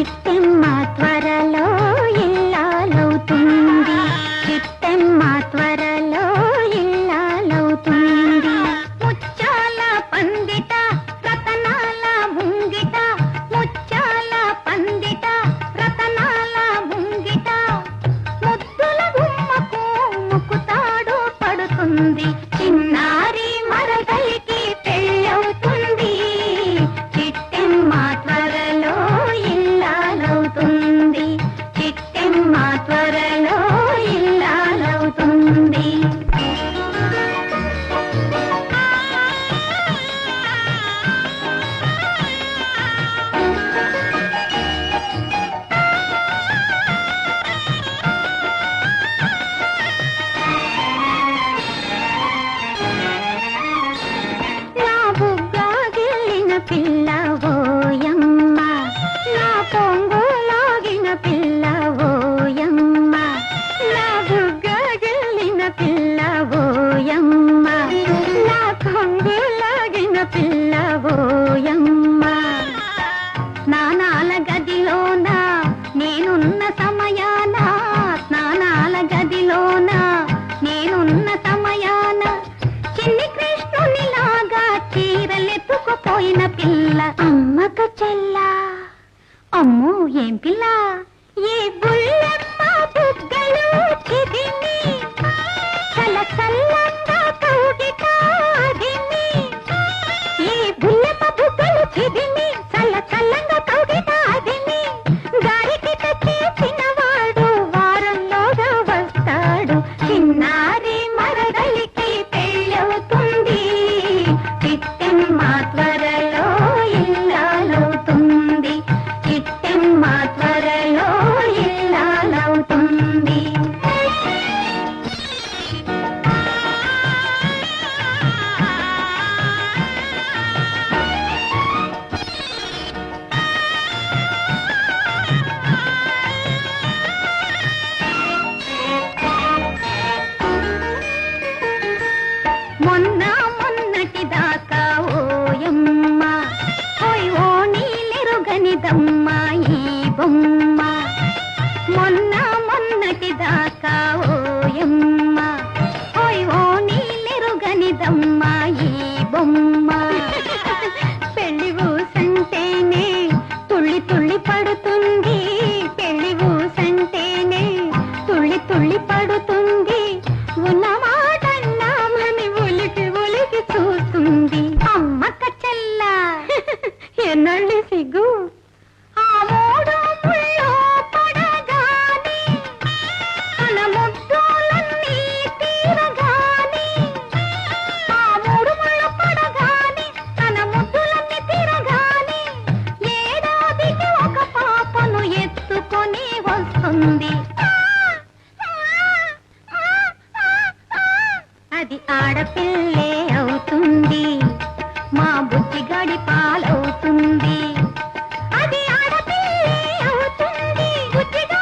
விட்டு అమ్మో ఏం పిల్ల? ఏ బుల్ల మొన్న మొన్నటి దాకా ఓయమ్మ. ఓయ్ ఓ నీలిరుగనిదమ్మ ఈ బొమ్మ. మొన్న మొన్నటి దాకా ఓయమ్మ. ఓయ్ ఓ నీలిరుగనిదమ్మ ఈ బొమ్మ. ఉంది. అది ఆడపిల్లే అవుతుంది. మా బుద్ధిగాడి గడి పాలవుతుంది. ఆడపిల్లే అవుతుంది. బుద్ధిగాడి